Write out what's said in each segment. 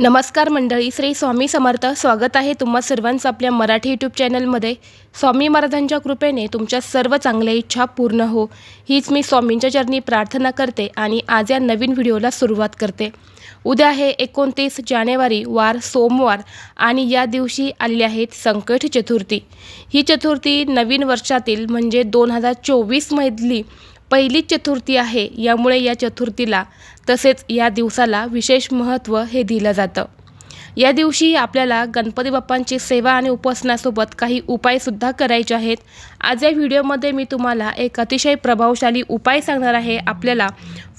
नमस्कार मंडळी श्री स्वामी समर्थ. स्वागत आहे तुम्हा सर्वांचं आपल्या मराठी यूट्यूब चॅनलमध्ये स्वामी महाराजांच्या कृपेने तुमच्या सर्व चांगल्या इच्छा पूर्ण हो. हीच मी स्वामींच्या चरणी प्रार्थना करते आणि आज या नवीन व्हिडिओला सुरुवात करते. उद्या आहे एकोणतीस जानेवारी वार सोमवार आणि या दिवशी आलेली आहेत संकट चतुर्थी. ही चतुर्थी नवीन वर्षातील म्हणजे दोन हजार चोवीसमधली पहिली चतुर्थी आहे यामुळे या चतुर्थीला तसेच या दिवसाला विशेष महत्त्व हे दिलं जातं. या दिवशी आपल्याला गणपती बाप्पांची सेवा आणि उपासनासोबत काही उपायसुद्धा करायचे आहेत आज या व्हिडिओमध्ये मी तुम्हाला एक अतिशय प्रभावशाली उपाय सांगणार आहे. आपल्याला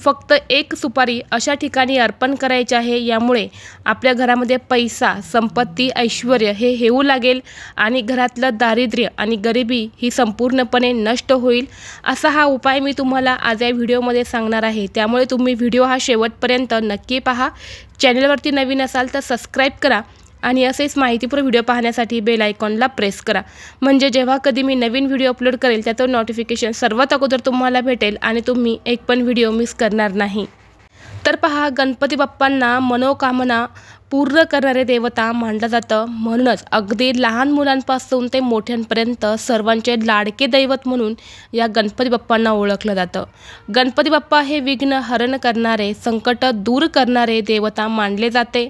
फक्त एक सुपारी अशा ठिकाणी अर्पण करायचे आहे यामुळे आपल्या घरामध्ये पैसा संपत्ती ऐश्वर हे येऊ लागेल आणि घरातलं दारिद्र्य आणि गरिबी ही संपूर्णपणे नष्ट होईल. असा हा उपाय मी तुम्हाला आज या व्हिडिओमध्ये सांगणार आहे. त्यामुळे तुम्ही व्हिडिओ हा शेवटपर्यंत नक्की पहा. चॅनलवरती नवीन असाल तर सबस्क्राईब करा. आणि असेच माहितीपूर्ण व्हिडिओ पाहण्यासाठी बेल आयकॉनला प्रेस करा. म्हणजे जेव्हा कधी मी नवीन व्हिडिओ अपलोड करेल त्याचं नोटिफिकेशन सर्वात अगोदर तुम्हाला भेटेल आणि तुम्ही एक पण व्हिडिओ मिस करणार नाही. तर पहा गणपती बाप्पांना मनोकामना पूर्ण करणारे देवता मानलं जातं. म्हणूनच अगदी लहान मुलांपासून ते मोठ्यांपर्यंत सर्वांचे लाडके दैवत म्हणून या गणपती बाप्पांना ओळखलं जातं. गणपती बाप्पा हे विघ्न हरण करणारे संकट दूर करणारे देवता मानले जाते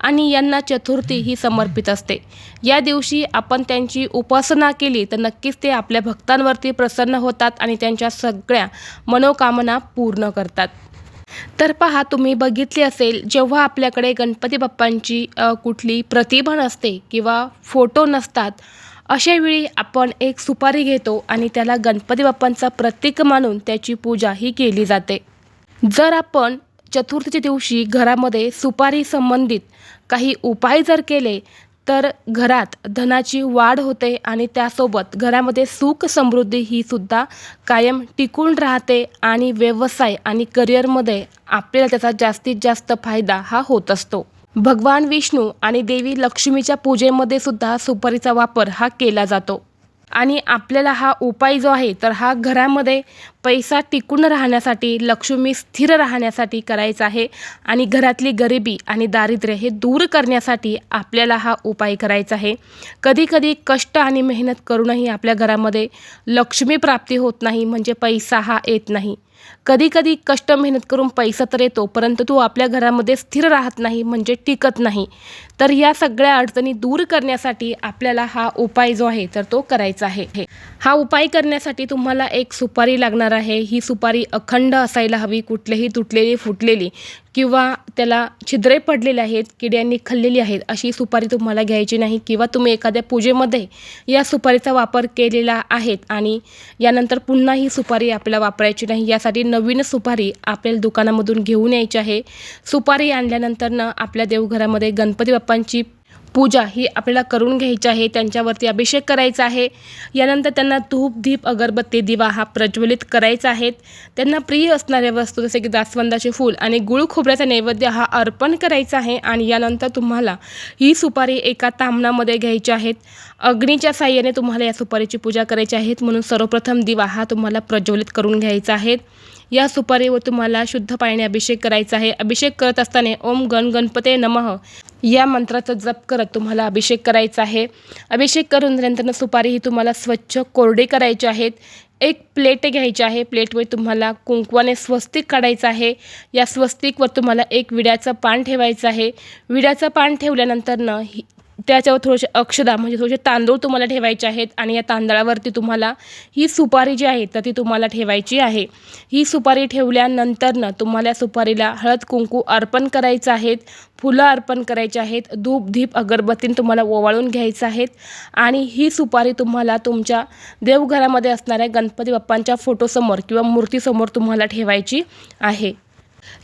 आणि यांना चतुर्थी ही समर्पित असते. या दिवशी आपण त्यांची उपासना केली तर नक्कीच ते आपल्या भक्तांवरती प्रसन्न होतात आणि त्यांच्या सगळ्या मनोकामना पूर्ण करतात. तर पहा तुम्ही बघितली असेल जेव्हा आपल्याकडे गणपती बाप्पांची कुठली प्रतिभा नसते किंवा फोटो नसतात अशावेळी आपण एक सुपारी घेतो आणि त्याला गणपती बाप्पांचा प्रतीक मानून त्याची पूजा ही केली जाते. जर आपण चतुर्थीच्या दिवशी घरामध्ये सुपारी संबंधित काही उपाय जर केले तर घरात धनाची वाढ होते आणि त्यासोबत घरामध्ये सुख समृद्धी ही सुद्धा कायम टिकून राहते आणि व्यवसाय आणि करिअरमध्ये आपल्याला त्याचा जास्तीत जास्त फायदा हा होत असतो. भगवान विष्णू आणि देवी लक्ष्मीच्या पूजेमध्ये सुद्धा सुपारीचा वापर हा केला जातो. आणि आपल्याला हा उपाय जो आहे तर हा घरामध्ये पैसा टिकून राहण्यासाठी लक्ष्मी स्थिर राहण्यासाठी करायचा आहे आणि घरातली गरिबी आणि दारिद्र्य हे दूर करण्यासाठी आपल्याला हा उपाय करायचा आहे. कधीकधी कष्ट आणि मेहनत करूनही आपल्या घरामध्ये लक्ष्मी प्राप्ती होत नाही म्हणजे पैसा हा येत नाही. कधी कधी कष्ट मेहनत करून पैसा तर येतो परंतु तो आपल्या घरामध्ये स्थिर राहत नाही म्हणजे टिकत नाही. तर या सगळ्या अडचणी दूर करण्यासाठी आपल्याला हा उपाय जो आहे तर तो करायचा आहे. हा उपाय करण्यासाठी तुम्हाला एक सुपारी लागणार आहे ही सुपारी अखंड असायला हवी कुठलेही तुटलेली फुटलेली किंवा त्याला छिद्रे पडलेले आहेत किड्यांनी खाल्लेली आहेत अशी सुपारी तुम्हाला घ्यायची नाही किंवा तुम्ही एखाद्या पूजेमध्ये या सुपारीचा वापर केलेला आहेत आणि यानंतर पुन्हा ही सुपारी आपल्याला वापरायची नाही यासाठी नवीन सुपारी आपल्याला दुकानामधून घेऊन यायची आहे. सुपारी आणल्यानंतरनं आपल्या देवघरामध्ये गणपती बाप्पांची पूजा ही आपल्याला करून घ्यायची आहे त्यांच्यावरती अभिषेक करायचा आहे. यानंतर त्यांना धूप दीप अगरबत्ती दिवा हा प्रज्वलित करायचा आहे. त्यांना प्रिय असणाऱ्या वस्तू जसे की जास्वंदाचे फूल आणि गुळ खोबऱ्याचा नैवेद्य हा अर्पण करायचा आहे आणि यानंतर तुम्हाला ही सुपारी एका तामणामध्ये घ्यायची आहेत अग्नीच्या साह्याने तुम्हाला या सुपारीची पूजा करायची आहे. म्हणून सर्वप्रथम दिवा हा तुम्हाला प्रज्वलित करून घ्यायचा आहे. या सुपारीवर तुम्हाला शुद्ध पाण्याने अभिषेक करायचा आहे. अभिषेक करत असताना ओम गण गणपते नमः. या मंत्राचा जप करत तुम्हाला अभिषेक करायचा आहे. अभिषेक करून झाल्यानंतर सुपारी ही तुम्हाला स्वच्छ कोरडे करायचे आहेत. एक प्लेट घ्यायची आहे. प्लेटवर तुम्हाला कुंकवाने स्वस्तिक काढायचं आहे. या स्वस्तिकवर तुम्हाला एक विड्याचं पान ठेवायचं आहे. विड्याचं पान ठेवल्यानंतरनं ही त्याच्यावर थोडेसे अक्षदा म्हणजे थोडेसे तांदूळ तुम्हाला ठेवायचे आहेत आणि या तांदळावरती तुम्हाला ही सुपारी जी आहे तर ती तुम्हाला ठेवायची आहे. ही सुपारी ठेवल्यानंतरनं तुम्हाला सुपारीला हळद कुंकू अर्पण करायचं आहेत फुलं अर्पण करायची आहेत धूप धीप अगरबत्तीन तुम्हाला ओवाळून घ्यायचं आहेत आणि ही सुपारी तुम्हाला तुमच्या देवघरामध्ये असणाऱ्या गणपती बाप्पांच्या फोटोसमोर किंवा मूर्तीसमोर तुम्हाला ठेवायची आहे.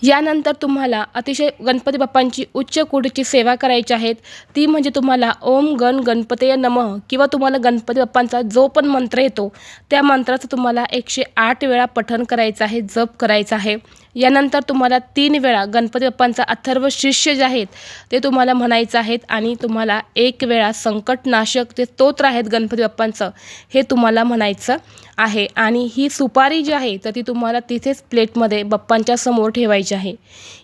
यानंतर तुम्हाला अतिशय गणपती बाप्पांची उच्च कोटीची सेवा करायची आहेत ती म्हणजे तुम्हाला ओम गण गणपतय नमः किंवा तुम्हाला गणपती बाप्पांचा जो पण मंत्र येतो त्या मंत्राचं तुम्हाला एकशे आठ वेळा पठण करायचं आहे जप करायचं आहे. यानंतर तुम्हाला तीन वेळा गणपती बाप्पांचा अथर्व शिष्य जे आहेत ते तुम्हाला म्हणायचं आहेत आणि तुम्हाला एक वेळा संकटनाशक जे स्तोत्र आहेत गणपती बाप्पांचं हे तुम्हाला म्हणायचं आहे. आणि ही सुपारी जी आहे तर ती तुम्हाला तिथेच प्लेटमध्ये बाप्पांच्या समोर ठेवायची आहे.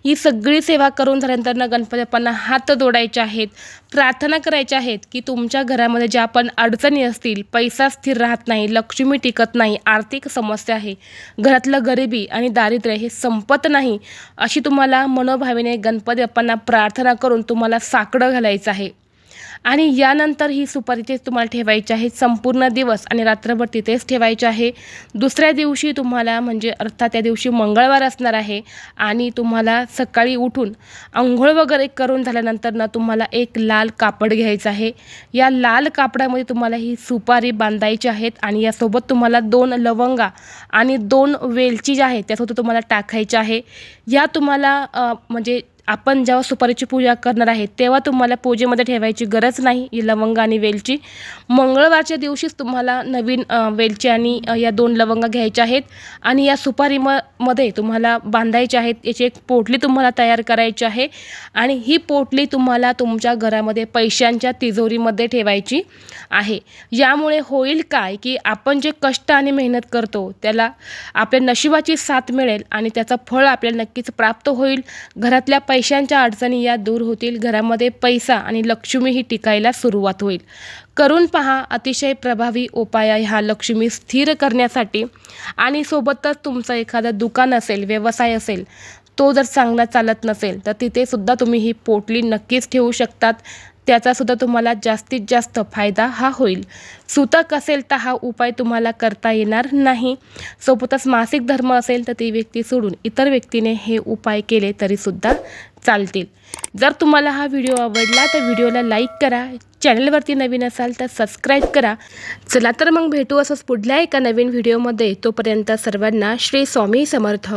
ही सगळी सेवा करून झाल्यानंतर ना गणपती बाप्पांना हात जोडायचे आहेत प्रार्थना करायच्या आहेत की तुमच्या घरामध्ये ज्या पण अडचणी असतील पैसा स्थिर राहत नाही लक्ष्मी टिकत नाही आर्थिक समस्या आहे घरातलं गरिबी आणि दारिद्र्य हे सम संपत नाही. अशी तुम्हाला मनोभावेने गणपती बाप्पांना प्रार्थना करून तुम्हाला साकडं घालायचं आहे. आणि यानंतर ही सुपारी तेच तुम्हाला ठेवायची आहे. संपूर्ण दिवस आणि रात्रभर तिथेच ठेवायचे आहे. दुसऱ्या दिवशी तुम्हाला म्हणजे अर्थात त्या दिवशी मंगळवार असणार आहे आणि तुम्हाला सकाळी उठून आंघोळ वगैरे करून झाल्यानंतर ना तुम्हाला एक लाल कापड घ्यायचं आहे. या लाल कापडामध्ये तुम्हाला ही सुपारी बांधायची आहेत आणि यासोबत तुम्हाला दोन लवंगा आणि दोन वेलची ज्या आहेत त्यासोबत तुम्हाला टाकायच्या आहे. या तुम्हाला म्हणजे आपण जेव्हा सुपारीची पूजा करणार आहे तेव्हा तुम्हाला पूजेमध्ये ठेवायची गरज नाही ही लवंग आणि वेलची. मंगळवारच्या दिवशीच तुम्हाला नवीन वेलची आणि या दोन लवंगा घ्यायच्या आहेत आणि या सुपारी म मध्ये तुम्हाला बांधायच्या आहेत याची एक पोटली तुम्हाला तयार करायची आहे आणि ही पोटली तुम्हाला तुमच्या घरामध्ये पैशांच्या तिजोरीमध्ये ठेवायची आहे. यामुळे होईल काय की आपण जे कष्ट आणि मेहनत करतो त्याला आपल्या नशिबाची साथ मिळेल आणि त्याचं फळ आपल्याला नक्कीच प्राप्त होईल. घरातल्या पै पैशांच्या अडचणी या दूर होतील घरामध्ये पैसा आणि लक्ष्मी ही टिकायला सुरुवात होईल. करून पहा अतिशय प्रभावी उपाय आहे हा लक्ष्मी स्थिर करण्यासाठी. आणि सोबतच तुमचं एखादं दुकान असेल व्यवसाय असेल तो जर चांगला चालत नसेल तर तिथेसुद्धा तुम्ही ही पोटली नक्कीच ठेवू शकतात. त्याचासुद्धा तुम्हाला जास्तीत जास्त फायदा हा होईल. सुतक असेल तर हा उपाय तुम्हाला करता येणार नाही. सोबतच मासिक धर्म असेल तर ती व्यक्ती सोडून इतर व्यक्तीने हे उपाय केले तरीसुद्धा चालतील. जर तुम्हाला हा व्हिडिओ आवडला तर व्हिडिओला लाईक करा. चॅनलवरती नवीन असाल तर सबस्क्राईब करा. चला तर मग भेटू असंच पुढल्या एका नवीन व्हिडिओमध्ये. तोपर्यंत सर्वांना श्री स्वामी समर्थ.